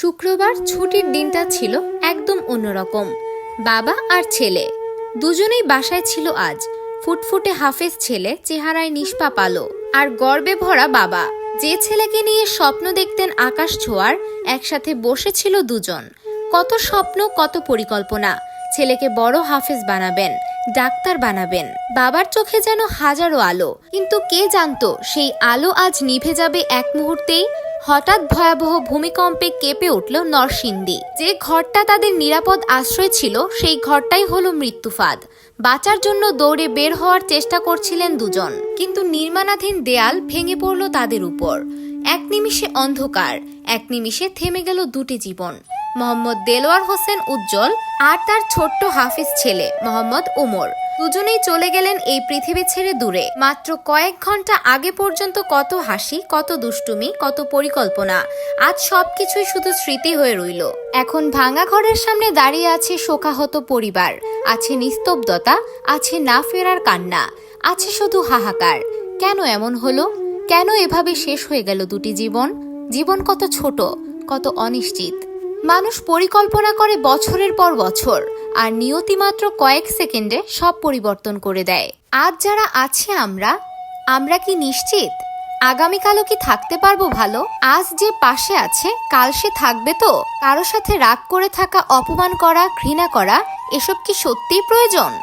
শুক্রবার ছুটির দিনটা ছিল একদম অন্যরকম। বাবা আর ছেলে। দুজনেই বাসায় ছিল আজ। ফুটফুটে হাফেজ ছেলে চেহারায় নিষ্পাপ আলো আর গর্বে ভরা বাবা। যে ছেলেকে নিয়ে স্বপ্ন দেখতেন আকাশ ছোঁয়ার, একসাথে বসেছিল দুজন। কত স্বপ্ন, কত পরিকল্পনা। ছেলেকে বড় হাফেজ বানাবেন, ডাক্তার বানাবেন। বাবার চোখে যেন হাজারো আলো। কিন্তু কে জানতো সেই আলো আজ নিভে যাবে এক মুহূর্তেই? হঠাৎ ভয়াবহ ভূমিকম্পে কেঁপে উঠল নরসিংদী। যে ঘরটা তাদের নিরাপদ আশ্রয় ছিল, সেই ঘরটাই হলো মৃত্যুফাদ। বাঁচার জন্য দৌড়ে বের হওয়ার চেষ্টা করছিলেন দুজন, কিন্তু নির্মাণাধীন দেয়াল ভেঙে পড়ল তাদের উপর। এক নিমিষে অন্ধকার, এক নিমিষে থেমে গেল দুটি জীবন। মোহাম্মদ দেলোয়ার হোসেন উজ্জ্বল আর তার ছোট্ট হাফিজ ছেলে, মোহাম্মদ ওমর। দুজনেই চলে গেলেন এই পৃথিবী ছেড়ে দূরে। মাত্র কয়েক ঘণ্টা আগে পর্যন্ত কত হাসি, কত দুষ্টুমি, কত পরিকল্পনা। আজ সবকিছুই শুধু স্মৃতি হয়ে রইল। এখন ভাঙা ঘরের সামনে দাঁড়িয়ে আছে শোকাহত পরিবার। আছে নিস্তব্ধতা, আছে না ফেরার কান্না, আছে শুধু হাহাকার। কেন এমন হলো? কেন এভাবে শেষ হয়ে গেল দুটি জীবন? জীবন কত ছোট, কত অনিশ্চিত। মানুষ পরিকল্পনা করে বছরের পর বছর। আর নিয়তি মাত্র কয়েক সেকেন্ডে সব পরিবর্তন করে দেয়। আজ যারা আছে আমরা আমরা কি নিশ্চিত? আগামীকালও কি থাকতে পারব ভালো? আজ যে পাশে আছে, কাল সে থাকবে তো? কারও সাথে রাগ করে থাকা, অপমান করা, ঘৃণা করা, এসব কি সত্যিই প্রয়োজন?